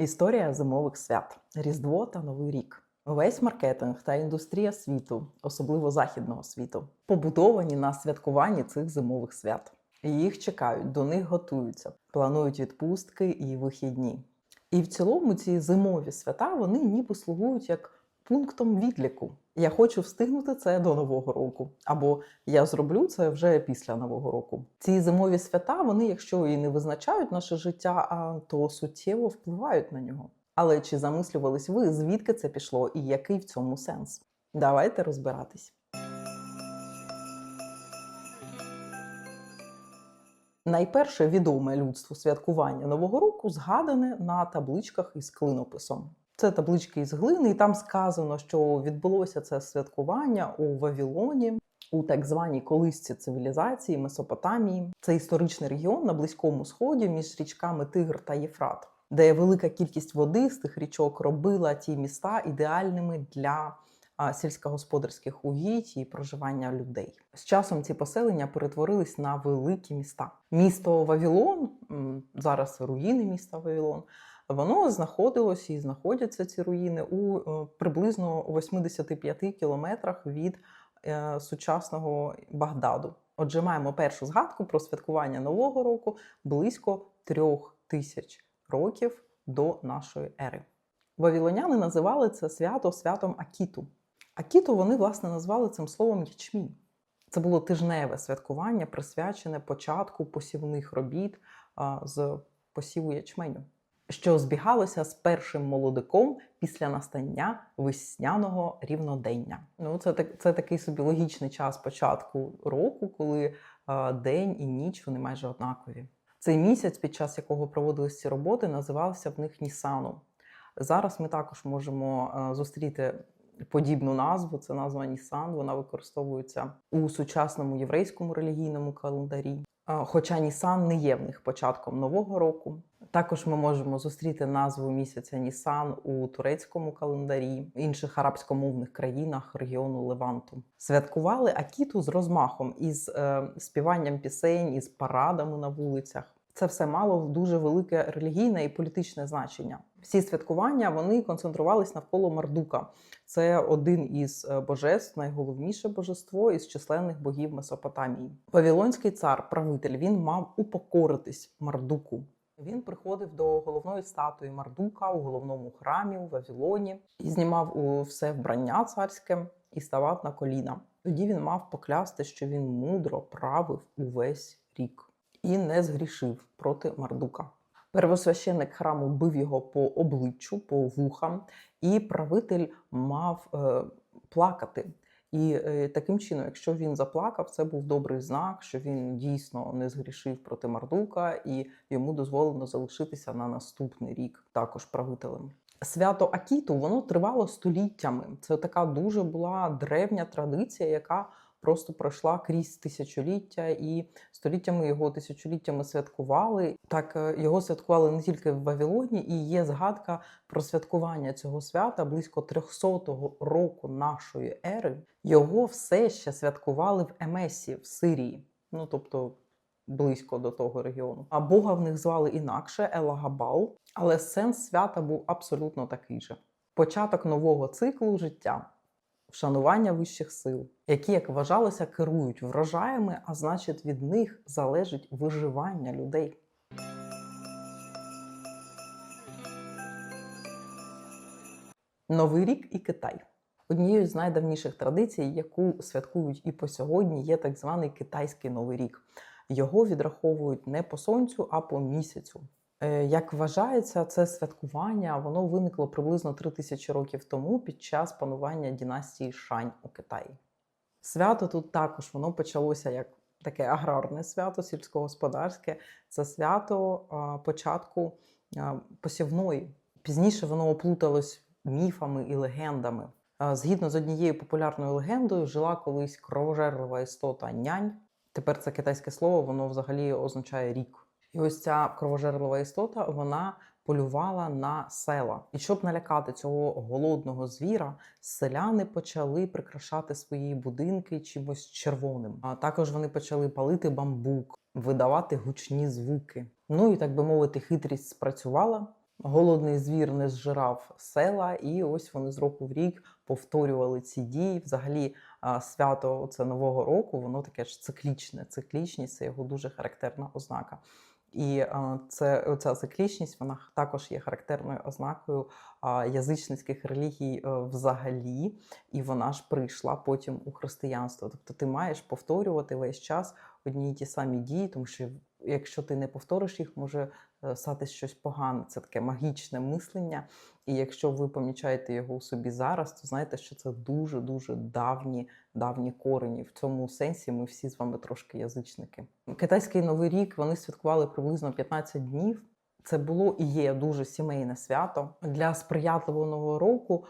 Історія зимових свят, Різдво та Новий рік. Весь маркетинг та індустрія світу, особливо західного світу, побудовані на святкуванні цих зимових свят. Їх чекають, до них готуються, планують відпустки і вихідні. І в цілому ці зимові свята вони ніби слугують як пунктом відліку. Я хочу встигнути це до нового року, або я зроблю це вже після нового року. Ці зимові свята, вони, якщо і не визначають наше життя, то суттєво впливають на нього. Але чи замислювались ви, звідки це пішло і який в цьому сенс? Давайте розбиратись. Найперше відоме людству святкування Нового року згадане на табличках із клинописом. Це таблички із глини, і там сказано, що відбулося це святкування у Вавилоні, у так званій колисці цивілізації Месопотамії. Це історичний регіон на Близькому Сході між річками Тигр та Єфрат, де велика кількість води з тих річок робила ті міста ідеальними для сільськогосподарських угідь і проживання людей. З часом ці поселення перетворились на великі міста. Місто Вавилон, зараз руїни міста Вавилон, Воно знаходилось і знаходяться ці руїни у е, приблизно 85 кілометрах від е, сучасного Багдаду. Отже, маємо першу згадку про святкування Нового року близько трьох тисяч років до нашої ери. Вавилоняни називали це свято святом Акіту. Акіту вони, власне, назвали цим словом ячмінь. Це було тижневе святкування, присвячене початку посівних робіт з посіву ячменю що збігалося з першим молодиком після настання весняного рівнодення. Ну, це так, це такий собі логічний час початку року, коли а, день і ніч вони майже однакові. Цей місяць, під час якого проводились ці роботи, називався в них Нісану. Зараз ми також можемо а, зустріти. Подібну назву, це назва Нісан. Вона використовується у сучасному єврейському релігійному календарі. Хоча Нісан не є в них початком нового року. Також ми можемо зустріти назву місяця Нісан у турецькому календарі, інших арабськомовних країнах регіону Леванту. Святкували Акіту з розмахом із е, співанням пісень, із парадами на вулицях. Це все мало дуже велике релігійне і політичне значення. Всі святкування вони концентрувались навколо Мардука. Це один із божеств, найголовніше божество із численних богів Месопотамії. Вавилонський цар, правитель, він мав упокоритись Мардуку. Він приходив до головної статуї Мардука у головному храмі у Вавилоні і знімав у все вбрання царське і ставав на коліна. Тоді він мав поклясти, що він мудро правив увесь рік і не згрішив проти Мардука. Первосвященник храму бив його по обличчю, по вухам, і правитель мав е, плакати. І е, таким чином, якщо він заплакав, це був добрий знак, що він дійсно не згрішив проти Мардука, і йому дозволено залишитися на наступний рік також правителем. Свято Акіту воно тривало століттями. Це така дуже була древня традиція, яка просто пройшла крізь тисячоліття, і століттями його тисячоліттями святкували. Так е, його святкували не тільки в Вавилоні, і є згадка про святкування цього свята близько 300-го року нашої ери. Його все ще святкували в Емесі в Сирії. Ну тобто. Близько до того регіону. А Бога в них звали інакше Елагабал, але сенс свята був абсолютно такий же: початок нового циклу життя вшанування вищих сил, які, як вважалося, керують врожаями, а значить, від них залежить виживання людей. Новий рік і Китай. Однією з найдавніших традицій, яку святкують і по сьогодні, є так званий китайський новий рік. Його відраховують не по сонцю, а по місяцю. Е, як вважається, це святкування воно виникло приблизно 3000 років тому під час панування дінастії Шань у Китаї. Свято тут також воно почалося як таке аграрне свято, сільськогосподарське. Це свято початку посівної. Пізніше воно оплуталось міфами і легендами. Згідно з однією популярною легендою, жила колись кровожерлива істота нянь. Тепер це китайське слово, воно взагалі означає рік. І ось ця кровожерлива істота вона полювала на села. І щоб налякати цього голодного звіра, селяни почали прикрашати свої будинки чимось червоним. А також вони почали палити бамбук, видавати гучні звуки. Ну і так би мовити, хитрість спрацювала. голодний звір не зжирав села, і ось вони з року в рік повторювали ці дії. Взагалі, свято це Нового року, воно таке ж циклічне. Циклічність це його дуже характерна ознака. І це ця циклічність вона також є характерною ознакою язичницьких релігій е, взагалі, і вона ж прийшла потім у християнство. Тобто ти маєш повторювати весь час одні й ті самі дії, тому що якщо ти не повториш їх, може статись щось погане. Це таке магічне мислення. І якщо ви помічаєте його у собі зараз, то знаєте, що це дуже дуже давні, давні корені. В цьому сенсі ми всі з вами трошки язичники. Китайський новий рік вони святкували приблизно 15 днів. Це було і є дуже сімейне свято. Для сприятливого нового року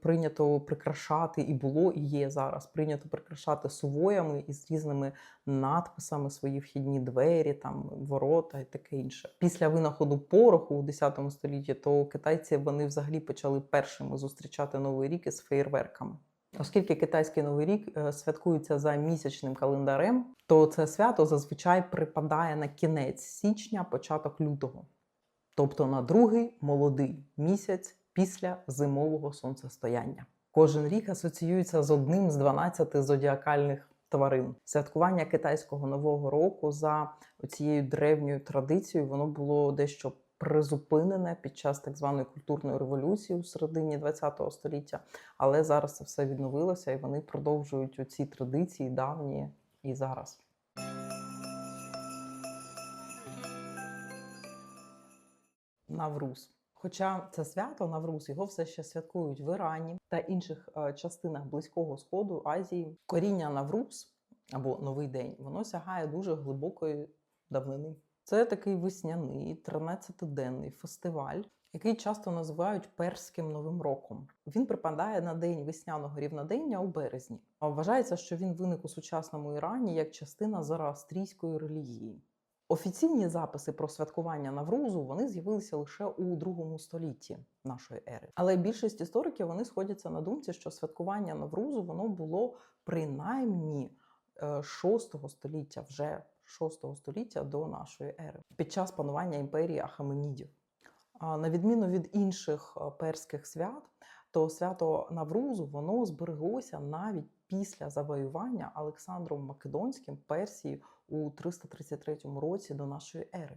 прийнято прикрашати, і було, і є зараз прийнято прикрашати сувоями із різними надписами свої вхідні двері, там ворота і таке інше. Після винаходу пороху у 10 столітті, то китайці вони взагалі почали першими зустрічати новий рік із феєрверками. Оскільки китайський новий рік е, святкується за місячним календарем, то це свято зазвичай припадає на кінець січня, початок лютого, тобто на другий молодий місяць після зимового сонцестояння. Кожен рік асоціюється з одним з 12 зодіакальних тварин. Святкування китайського нового року за цією древньою традицією воно було дещо призупинене під час так званої культурної революції у середині ХХ століття, але зараз це все відновилося і вони продовжують ці традиції давні і зараз. Навруз. Хоча це свято Навруз, його все ще святкують в Ірані та інших е, частинах Близького Сходу, Азії. Коріння Навруз або Новий день воно сягає дуже глибокої давнини. Це такий весняний 13-денний фестиваль, який часто називають перським новим роком. Він припадає на день весняного рівнодення у березні. А Вважається, що він виник у сучасному Ірані як частина зороастрійської релігії. Офіційні записи про святкування Наврузу вони з'явилися лише у другому столітті нашої ери. Але більшість істориків вони сходяться на думці, що святкування Наврузу воно було принаймні 6 століття, вже 6 століття до нашої ери, під час панування імперії Ахаменідів. На відміну від інших е, перських свят, то свято Наврузу воно збереглося навіть після завоювання Олександром Македонським Персії у 333 році до нашої ери.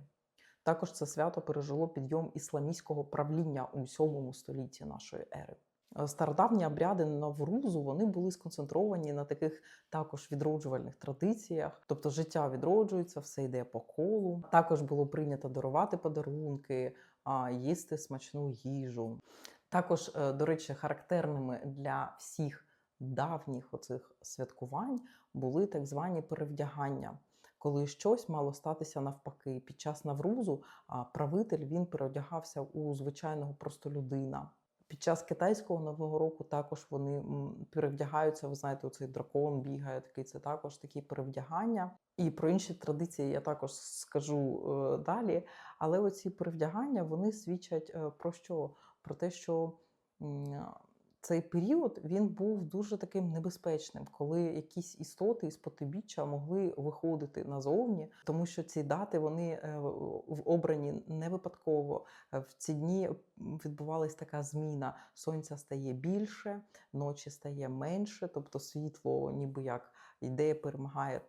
Також це свято пережило підйом ісламістського правління у 7 столітті нашої ери. Е, Стародавні обряди Наврузу вони були сконцентровані на таких також відроджувальних традиціях, тобто життя відроджується, все йде по колу. Також було прийнято дарувати подарунки, їсти смачну їжу. Також, е, до речі, характерними для всіх давніх оцих святкувань були так звані перевдягання. Коли щось мало статися навпаки, під час Наврузу правитель він переодягався у звичайного простолюдина. Під час китайського нового року також вони перевдягаються. Ви знаєте, оцей дракон бігає такий. Це також такі перевдягання. І про інші традиції я також скажу е, далі. Але оці перевдягання вони свідчать е, про що? Про те, що цей період він був дуже таким небезпечним, коли якісь істоти із потибіччя могли виходити назовні, тому що ці дати вони е, обрані не випадково. Е, В ці дні відбувалась така зміна: сонця стає більше, ночі стає менше, тобто світло, ніби як йде, перемагає.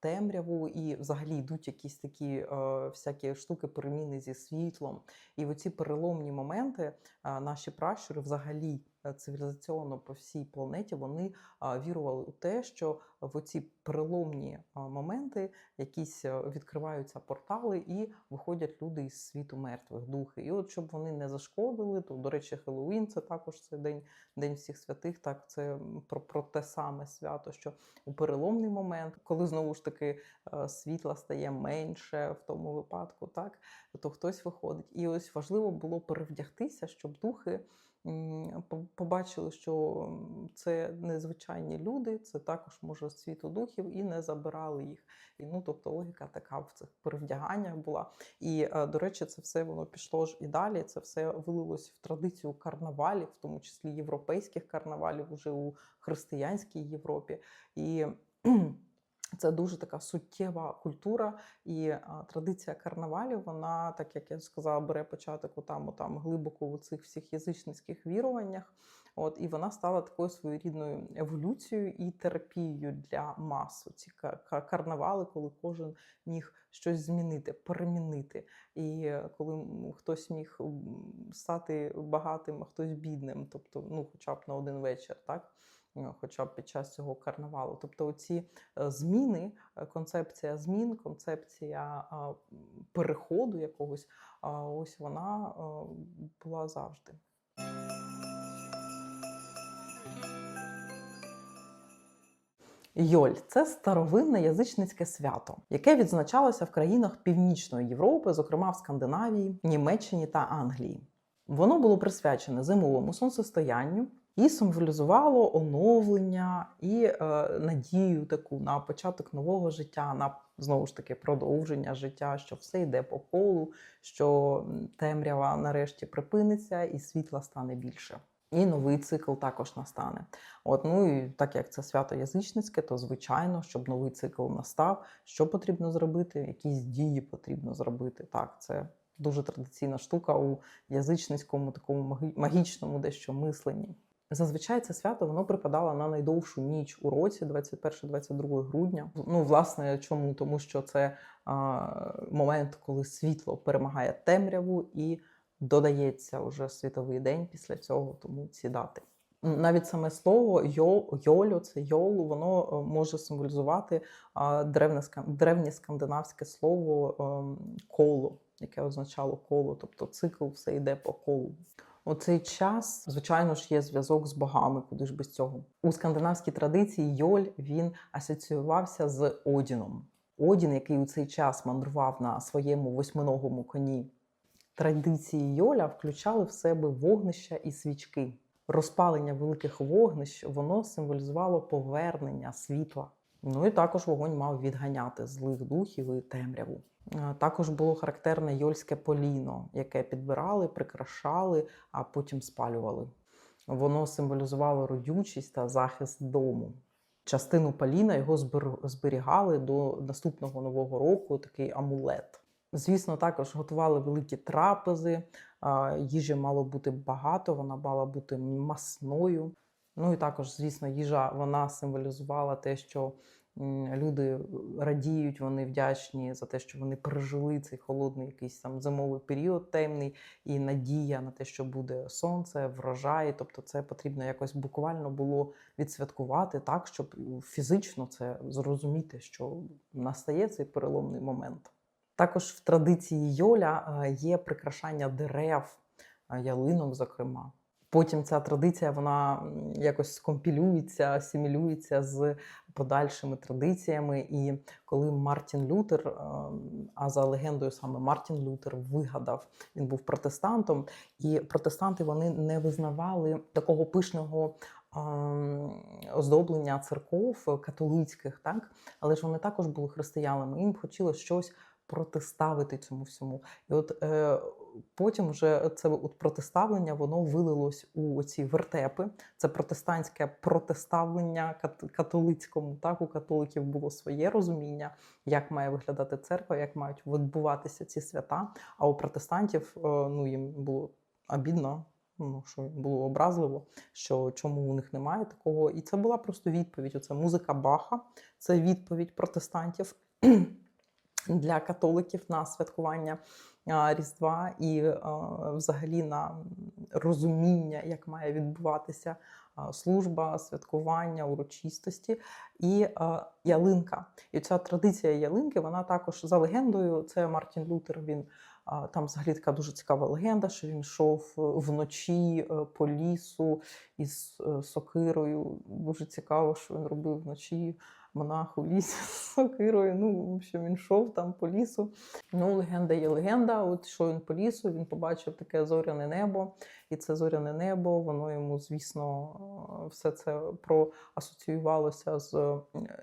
Темряву і взагалі йдуть якісь такі е, всякі штуки переміни зі світлом. І в оці переломні моменти е, наші пращури взагалі цивілізаційно по всій планеті вони е, вірували у те, що в оці переломні е, моменти якісь е, відкриваються портали і виходять люди із світу мертвих духи. І от щоб вони не зашкодили, то до речі, Хеллоуін це також це день, день всіх святих. Так, це про, про те саме свято, що у переломний момент, коли знову ж таки е, світла стає менше в тому випадку, так то хтось виходить. І ось важливо було перевдягтися, щоб духи побачили, що це незвичайні люди, це також може світу духів, і не забирали їх. І ну, тобто логіка така в цих перевдяганнях була. І е, до речі, це все воно пішло ж і далі. Це все вилилось в традицію карнавалів, в тому числі європейських карнавалів, уже у християнській Європі. І Це дуже така суттєва культура і а, традиція карнавалів. Вона, так як я сказала, бере початок там, там глибоко у цих всіх язичницьких віруваннях. От і вона стала такою своєрідною еволюцією і терапією для мас. Ці ка- ка- карнавали, коли кожен міг щось змінити, перемінити. І е, коли хтось міг стати багатим, а хтось бідним, тобто, ну, хоча б на один вечір, так. Е, Хоча б під час цього карнавалу, тобто оці е, зміни, е, концепція змін, концепція переходу якогось, ось вона була завжди. Йоль це старовинне язичницьке свято, яке відзначалося в країнах Північної Європи, зокрема в Скандинавії, Німеччині та Англії. Воно було присвячене зимовому сонцестоянню і символізувало оновлення і е, надію таку на початок нового життя, на знову ж таки продовження життя, що все йде по колу, що темрява нарешті припиниться і світла стане більше. І новий цикл також настане. От, ну і так як це свято язичницьке, то звичайно, щоб новий цикл настав, що потрібно зробити, якісь дії потрібно зробити. Так, це дуже традиційна штука у язичницькому такому магічному дещо мисленні. Зазвичай це свято воно припадало на найдовшу ніч у році, 21-22 грудня. Ну, власне, чому? Тому що це а, момент, коли світло перемагає темряву і додається вже світовий день після цього, тому ці дати. Навіть саме слово йо, йолю, це йолу, воно е, може символізувати древнє скандинавське слово ем, коло, яке означало коло, тобто цикл все йде по колу. У цей час, звичайно ж, є зв'язок з богами, куди ж без цього. У скандинавській традиції Йоль він асоціювався з Одіном. Одін, який у цей час мандрував на своєму восьминогому коні. Традиції Йоля включали в себе вогнища і свічки. Розпалення великих вогнищ воно символізувало повернення світла. Ну і також вогонь мав відганяти злих духів і темряву. Е, Також було характерне йольське поліно, яке підбирали, прикрашали, а потім спалювали. Воно символізувало родючість та захист дому. Частину поліна його зберігали до наступного нового року, такий амулет. Звісно, також готували великі трапези. Їжі мало бути багато, вона мала бути масною. Ну і також, звісно, їжа вона символізувала те, що люди радіють, вони вдячні за те, що вони пережили цей холодний якийсь там зимовий період темний, і надія на те, що буде сонце, врожай. Тобто, це потрібно якось буквально було відсвяткувати так, щоб фізично це зрозуміти, що настає цей переломний момент. Також в традиції Йоля е, є прикрашання дерев, е, ялинок, зокрема. Потім ця традиція вона якось скомпілюється, асимілюється з подальшими традиціями. І коли Мартін Лютер, е, а за легендою саме Мартін Лютер вигадав, він був протестантом, і протестанти вони не визнавали такого пишного ем, оздоблення церков католицьких, так але ж вони також були християнами. Їм хотілося щось протиставити цьому всьому. І от е, потім вже це от протиставлення воно вилилось у ці вертепи. Це протестантське протиставлення католицькому. Так, у католиків було своє розуміння, як має виглядати церква, як мають відбуватися ці свята. А у протестантів е, ну їм було обідно. Ну, що було образливо, що чому у них немає такого. І це була просто відповідь. Оце музика Баха, це відповідь протестантів для католиків на святкування Різдва і взагалі на розуміння, як має відбуватися служба, святкування, урочистості і ялинка. І ця традиція ялинки, вона також за легендою. Це Мартін Лютер. Він там взагалі така дуже цікава легенда, що він йшов е, вночі е, по лісу із е, сокирою. Дуже цікаво, що він робив вночі монах у лісі з сокирою. Ну, в общем, він йшов там по лісу. Ну, легенда є легенда. От що він по лісу, він побачив таке зоряне небо, і це зоряне небо, воно йому, звісно, е, все це проасоціювалося з е,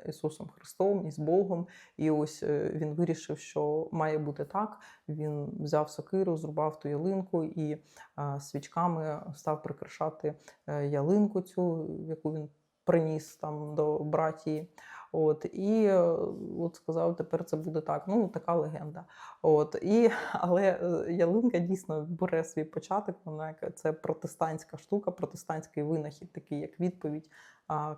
Ісусом Христом і з Богом. І ось е, він вирішив, що має бути так. Він взяв сокиру, зрубав ту ялинку і свічками став прикрашати ялинку цю, яку він приніс там до братії. От і е, от сказав, тепер це буде так. Ну така легенда. От і але е, ялинка дійсно бере свій початок. Вона це протестантська штука, протестантський винахід, такий як відповідь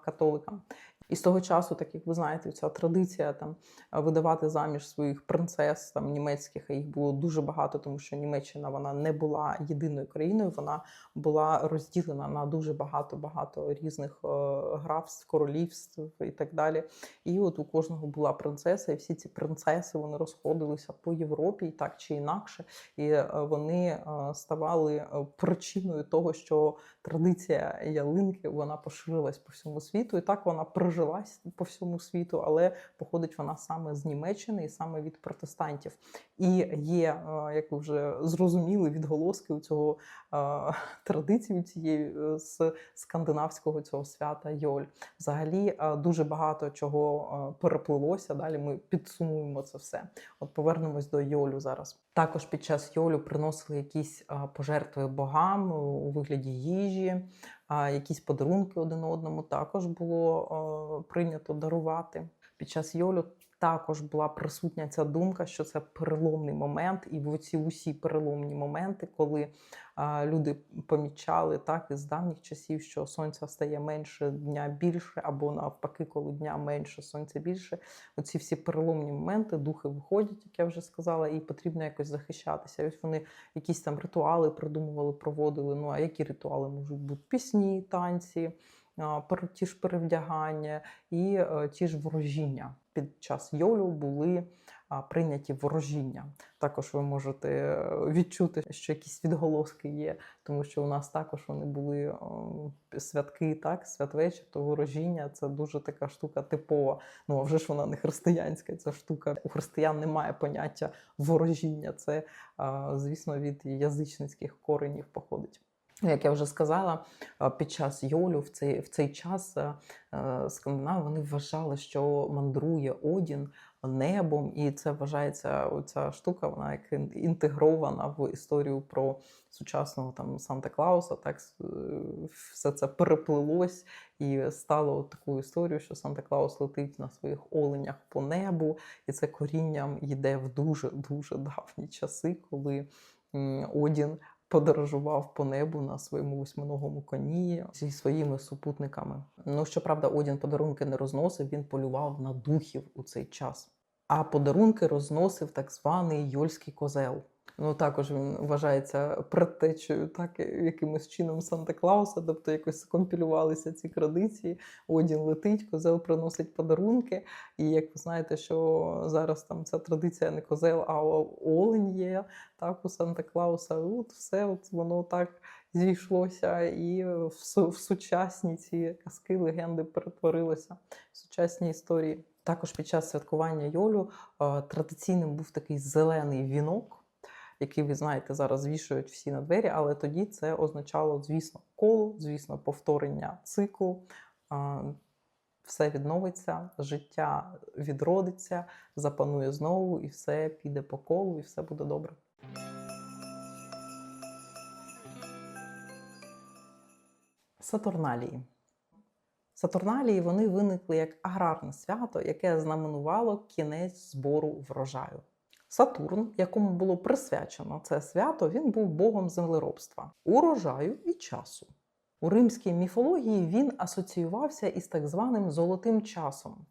католикам. І з того часу, так як ви знаєте, ця традиція там видавати заміж своїх принцес там німецьких, а їх було дуже багато, тому що Німеччина вона не була єдиною країною, вона була розділена на дуже багато багато різних е, графств, королівств і так далі. І от у кожного була принцеса, і всі ці принцеси вони розходилися по Європі, так чи інакше, і е, вони е, ставали е, причиною того, що традиція ялинки вона поширилась по всьому світу, і так вона прижилась по всьому світу, але походить вона саме з Німеччини і саме від протестантів. І є, е, як ви вже зрозуміли, відголоски у цього е, традиції цієї е, з скандинавського цього свята Йоль. Взагалі дуже багато чого переплилося. Далі ми підсумуємо це все. От повернемось до Йолю зараз. Також під час Йолю приносили якісь пожертви богам у вигляді їжі, а якісь подарунки один одному також було прийнято дарувати. Під час Йолю також була присутня ця думка, що це переломний момент, і в ці усі переломні моменти, коли а, люди помічали так із давніх часів, що сонця стає менше, дня більше, або навпаки, коли дня менше, сонця більше. Оці всі переломні моменти, духи виходять, як я вже сказала, і потрібно якось захищатися. Ось вони якісь там ритуали придумували, проводили. Ну а які ритуали можуть бути? Пісні, танці. Ті ж перевдягання і е, ті ж ворожіння. Під час йолю були прийняті ворожіння. Також ви можете е, відчути, що якісь відголоски є, тому що у нас також вони були святки, так, святвечір, то ворожіння це дуже така штука типова. Ну а вже ж вона не християнська, ця штука. У християн немає поняття ворожіння. Це, звісно, від язичницьких коренів походить. Як я вже сказала, під час Йолю в цей, в цей час е, е, скандинави вони вважали, що мандрує Одін небом, і це вважається оця штука, вона як інтегрована в історію про сучасного там Санта Клауса. Так е, все це переплилось і стало такою історією, що Санта Клаус летить на своїх оленях по небу, і це корінням йде в дуже дуже давні часи, коли Одін подорожував по небу на своєму восьминогому коні зі своїми супутниками. Ну щоправда, Одін подарунки не розносив, він полював на духів у цей час. А подарунки розносив так званий Йольський козел. Ну також він вважається предтечею, так якимось чином Санта Клауса, тобто якось скомпілювалися ці традиції. Одін летить, козел приносить подарунки. І як ви знаєте, що зараз там ця традиція не козел, а олень є так у Санта Клауса. От все от воно так зійшлося, і в, в сучасні ці казки, легенди перетворилося в сучасні історії. Також під час святкування Йолю е, традиційним був такий зелений вінок, який ви знаєте, зараз вішають всі на двері, але тоді це означало, звісно, коло, звісно, повторення циклу. Все відновиться, життя відродиться, запанує знову, і все піде по колу, і все буде добре. Сатурналії. Сатурналії вони виникли як аграрне свято, яке знаменувало кінець збору врожаю. Сатурн, якому було присвячено це свято, він був богом землеробства, урожаю і часу. У римській міфології він асоціювався із так званим золотим часом.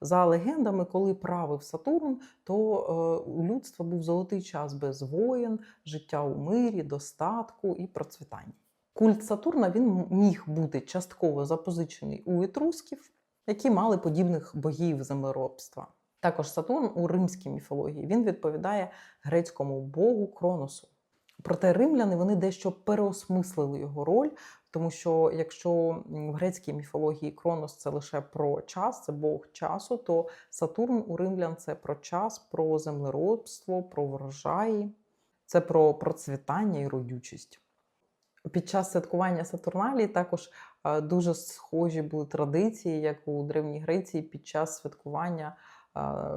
За легендами, коли правив Сатурн, то е, у людства був золотий час без воєн, життя у мирі, достатку і процвітання. Культ Сатурна він міг бути частково запозичений у етрусків, які мали подібних богів землеробства. Також Сатурн у римській міфології він відповідає грецькому богу Кроносу. Проте римляни вони дещо переосмислили його роль, тому що якщо в грецькій міфології Кронос це лише про час, це Бог часу, то Сатурн у римлян це про час, про землеробство, про врожаї, це про процвітання і родючість. Під час святкування Сатурналії також е, дуже схожі були традиції, як у Древній Греції, під час святкування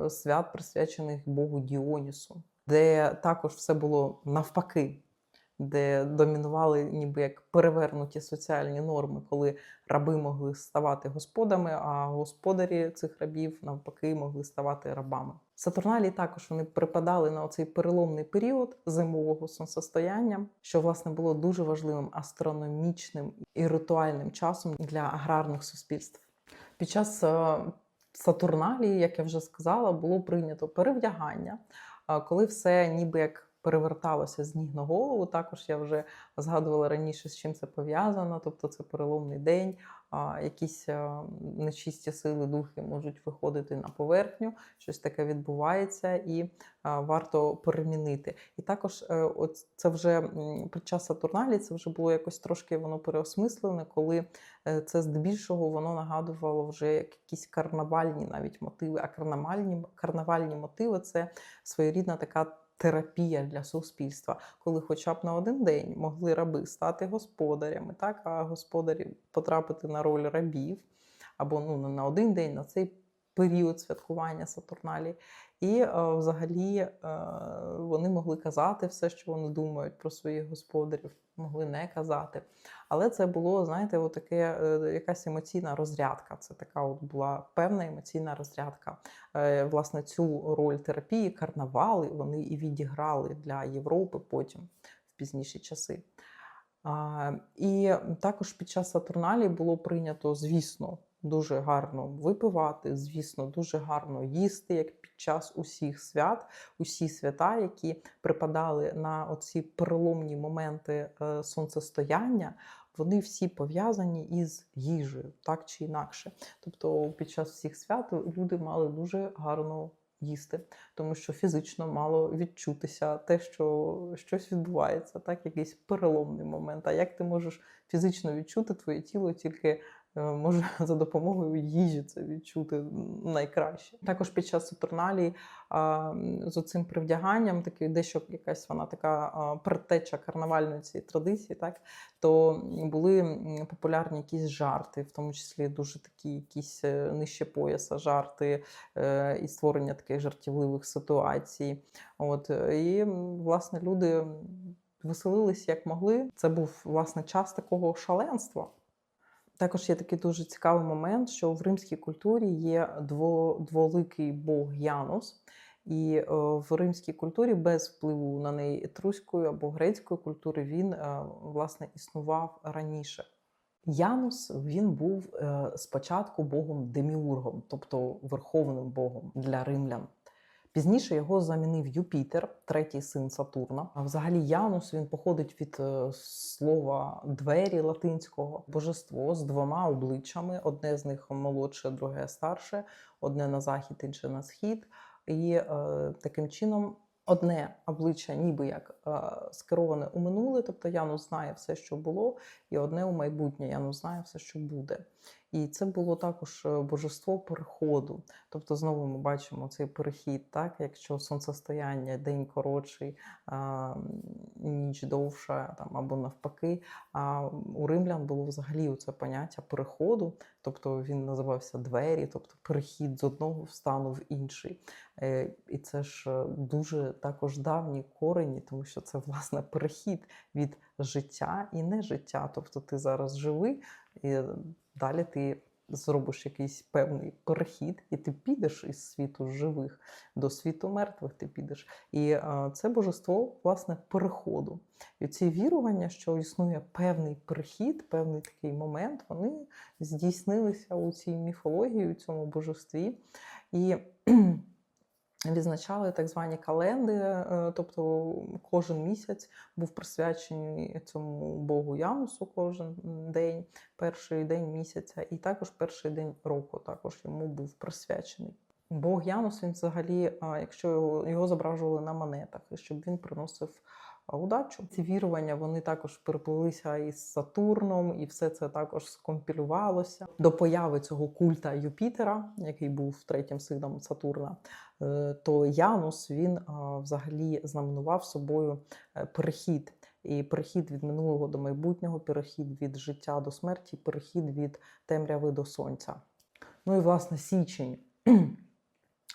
свят, присвячених Богу Діонісу, де також все було навпаки. де домінували ніби як перевернуті соціальні норми, коли раби могли ставати господами, а господарі цих рабів навпаки могли ставати рабами. Сатурналії також вони припадали на оцей переломний період зимового сонцестояння, що власне було дуже важливим астрономічним і ритуальним часом для аграрних суспільств. Під час е, Сатурналії, як я вже сказала, було прийнято перевдягання, коли все ніби як переверталося з ніг на голову. Також я вже згадувала раніше, з чим це пов'язано. Тобто це переломний день, якісь нечисті сили, духи можуть виходити на поверхню, щось таке відбувається, і варто перемінити. І також е, це вже під час Сатурналі це вже було якось трошки воно переосмислене, коли е, це здебільшого воно нагадувало вже як якісь карнавальні навіть мотиви. А карнавальні, карнавальні мотиви це своєрідна така терапія для суспільства, коли хоча б на один день могли раби стати господарями, так а господарі потрапити на роль рабів, або ну на один день, на цей період святкування Сатурналі. І е, взагалі е, вони могли казати все, що вони думають про своїх господарів, могли не казати. Але це було, знаєте, отаке, таке, е, якась емоційна розрядка. Це така от була певна емоційна розрядка. Е, Власне, цю роль терапії, карнавали вони і відіграли для Європи потім в пізніші часи. І також під час Сатурналі було прийнято, звісно, дуже гарно випивати, звісно, дуже гарно їсти, як під час усіх свят, усі свята, які припадали на оці переломні моменти е, сонцестояння, вони всі пов'язані із їжею, так чи інакше. Тобто, під час всіх свят люди мали дуже гарно їсти, тому що фізично мало відчутися те, що щось відбувається, так, якийсь переломний момент. А як ти можеш фізично відчути твоє тіло тільки може за допомогою їжі це відчути найкраще. Також під час Сатурналії з оцим привдяганням, такий дещо якась вона така а, предтеча карнавальної цієї традиції, так то були популярні якісь жарти, в тому числі дуже такі якісь е, нижче пояса жарти е, і створення таких жартівливих ситуацій. От е, і власне люди веселились як могли. Це був власне час такого шаленства. Також є такий дуже цікавий момент, що в римській культурі є дво, дволикий бог Янус. І е, в римській культурі без впливу на неї етруської або грецької культури він е, власне існував раніше. Янус він був е, спочатку богом деміургом, тобто верховним богом для римлян. Пізніше його замінив Юпітер, третій син Сатурна. А взагалі Янус він походить від е, слова двері латинського божество з двома обличчями: одне з них молодше, друге старше, одне на захід, інше на схід. І е, таким чином одне обличчя, ніби як е, скероване у минуле, тобто Янус знає все, що було, і одне у майбутнє Янус знає все, що буде. І це було також е, божество переходу. Тобто, знову ми бачимо цей перехід, так якщо сонцестояння, день коротший, а, ніч довша, там або навпаки. А у римлян було взагалі це поняття переходу, тобто він називався двері, тобто перехід з одного стану в інший. Е, І це ж е, дуже також давні корені, тому що це власне перехід від життя і нежиття. Тобто ти зараз живий, далі ти зробиш якийсь певний перехід, і ти підеш із світу живих до світу мертвих. Ти підеш. І е, це божество власне переходу. І ці вірування, що існує певний перехід, певний такий момент, вони здійснилися у цій міфології, у цьому божестві. І Відзначали так звані календи, е, тобто кожен місяць був присвячений цьому Богу Янусу кожен день, перший день місяця, і також перший день року також йому був присвячений. Бог Янус він взагалі, якщо його, його зображували на монетах, і щоб він приносив удачу. Ці вірування вони також переплилися із Сатурном, і все це також скомпілювалося до появи цього культа Юпітера, який був третім сином Сатурна. Е, То Янус він взагалі знаменував собою е, перехід. І перехід від минулого до майбутнього, перехід від життя до смерті, перехід від темряви до сонця. Ну і власне січень.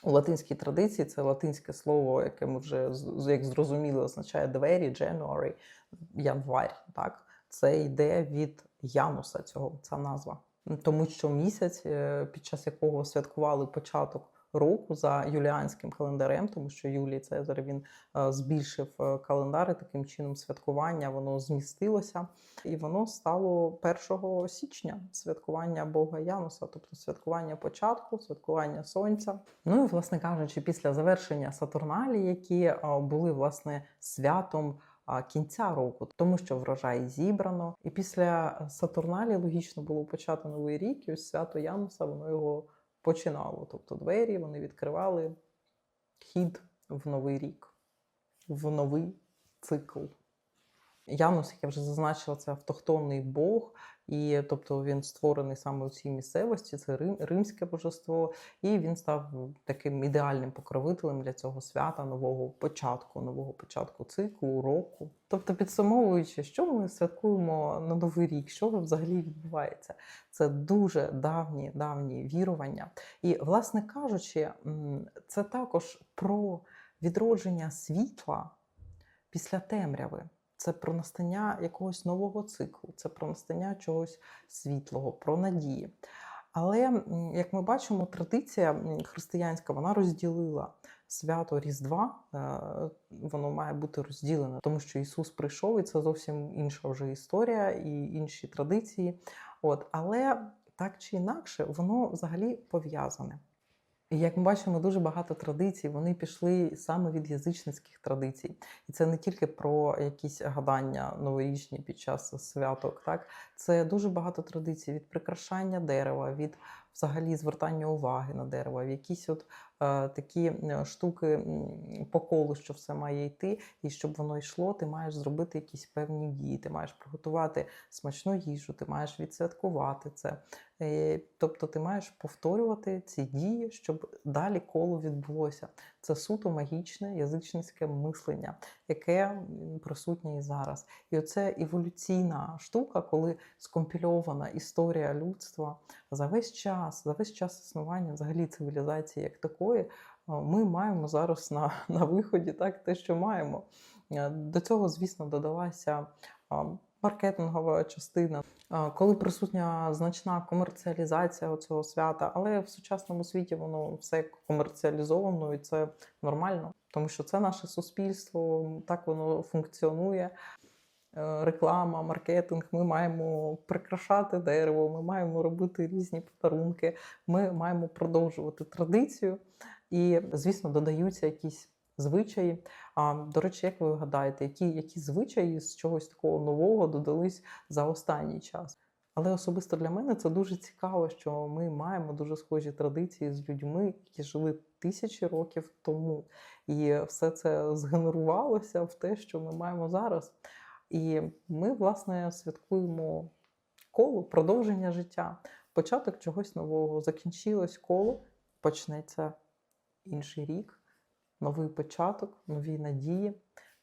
У латинській традиції це латинське слово, яке ми вже як зрозуміли, означає двері, January, январь. Так? Це йде від Януса, цього ця назва. Тому що місяць, е, під час якого святкували початок року за юліанським календарем, тому що Юлій Цезар він е, збільшив е, календар, таким чином святкування воно змістилося, і воно стало 1 січня святкування Бога Януса, тобто святкування початку, святкування сонця. Ну і власне кажучи, після завершення Сатурналі, які е, були власне святом кінця року, тому що врожай зібрано. І після Сатурналі логічно було почати новий рік, і ось свято Януса воно його починало. Тобто двері вони відкривали хід в новий рік, в новий цикл. Янус, як я вже зазначила, це автохтонний Бог, і тобто він створений саме у цій місцевості, це рим, римське божество, і він став таким ідеальним покровителем для цього свята, нового початку, нового початку циклу, року. Тобто, підсумовуючи, що ми святкуємо на Новий рік, що взагалі відбувається, це дуже давні давні вірування. І, власне кажучи, це також про відродження світла після темряви. Це про настання якогось нового циклу, це про настання чогось світлого, про надії. Але, як ми бачимо, традиція християнська вона розділила свято Різдва, е, воно має бути розділене, тому що Ісус прийшов, і це зовсім інша вже історія і інші традиції. От, але так чи інакше, воно взагалі пов'язане. І як ми бачимо, дуже багато традицій вони пішли саме від язичницьких традицій. І це не тільки про якісь гадання новорічні під час святок. Так це дуже багато традицій від прикрашання дерева, від взагалі звертання уваги на дерево, в якісь от е, такі е, штуки по колу, що все має йти, і щоб воно йшло, ти маєш зробити якісь певні дії. Ти маєш приготувати смачну їжу, ти маєш відсвяткувати це. Е, Тобто ти маєш повторювати ці дії, щоб далі коло відбулося. Це суто магічне язичницьке мислення, яке присутнє і зараз. І оце еволюційна штука, коли скомпільована історія людства за весь час, за весь час існування взагалі цивілізації як такої, е, ми маємо зараз на, на виході так, те, що маємо. Е, До цього, звісно, додалася маркетингова частина, коли присутня значна комерціалізація цього свята, але в сучасному світі воно все комерціалізовано і це нормально, тому що це наше суспільство, так воно функціонує. Реклама, маркетинг, ми маємо прикрашати дерево, ми маємо робити різні подарунки, ми маємо продовжувати традицію. І, звісно, додаються якісь звичаї. А до речі, як ви гадаєте, які, які звичаї з чогось такого нового додались за останній час? Але особисто для мене це дуже цікаво, що ми маємо дуже схожі традиції з людьми, які жили тисячі років тому. І все це згенерувалося в те, що ми маємо зараз. І ми, власне, святкуємо коло, продовження життя, початок чогось нового. Закінчилось коло, почнеться інший рік, новий початок, нові надії.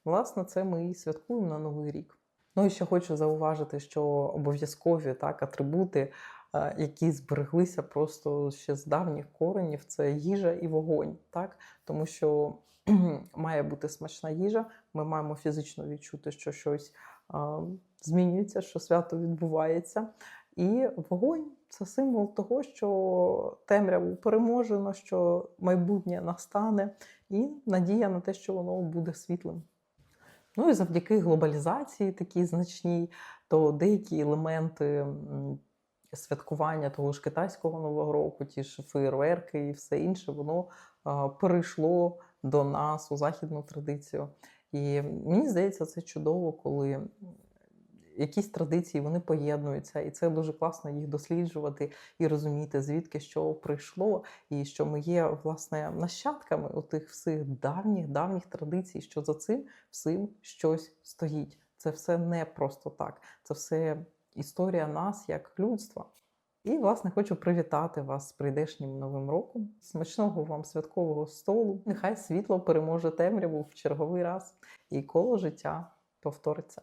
Власне, це ми і святкуємо на новий рік. Ну і ще хочу зауважити, що обов'язкові так, атрибути, е, які збереглися просто ще з давніх коренів, це їжа і вогонь. Так? Тому що має бути смачна їжа, ми маємо фізично відчути, що щось а, змінюється, що свято відбувається. І вогонь це символ того, що темряву переможено, що майбутнє настане, і надія на те, що воно буде світлим. Ну і завдяки глобалізації такій значній, то деякі елементи святкування того ж китайського нового року, ті ж феєрверки і все інше, воно перейшло до нас у західну традицію. І мені здається, це чудово, коли якісь традиції вони поєднуються, і це дуже класно їх досліджувати і розуміти, звідки що прийшло, і що ми є власне нащадками у тих всіх давніх давніх традицій, що за цим всім щось стоїть. Це все не просто так, це все історія нас як людства. І, власне, хочу привітати вас з прийдешнім новим роком. Смачного вам святкового столу. Нехай світло переможе темряву в черговий раз, і коло життя повториться.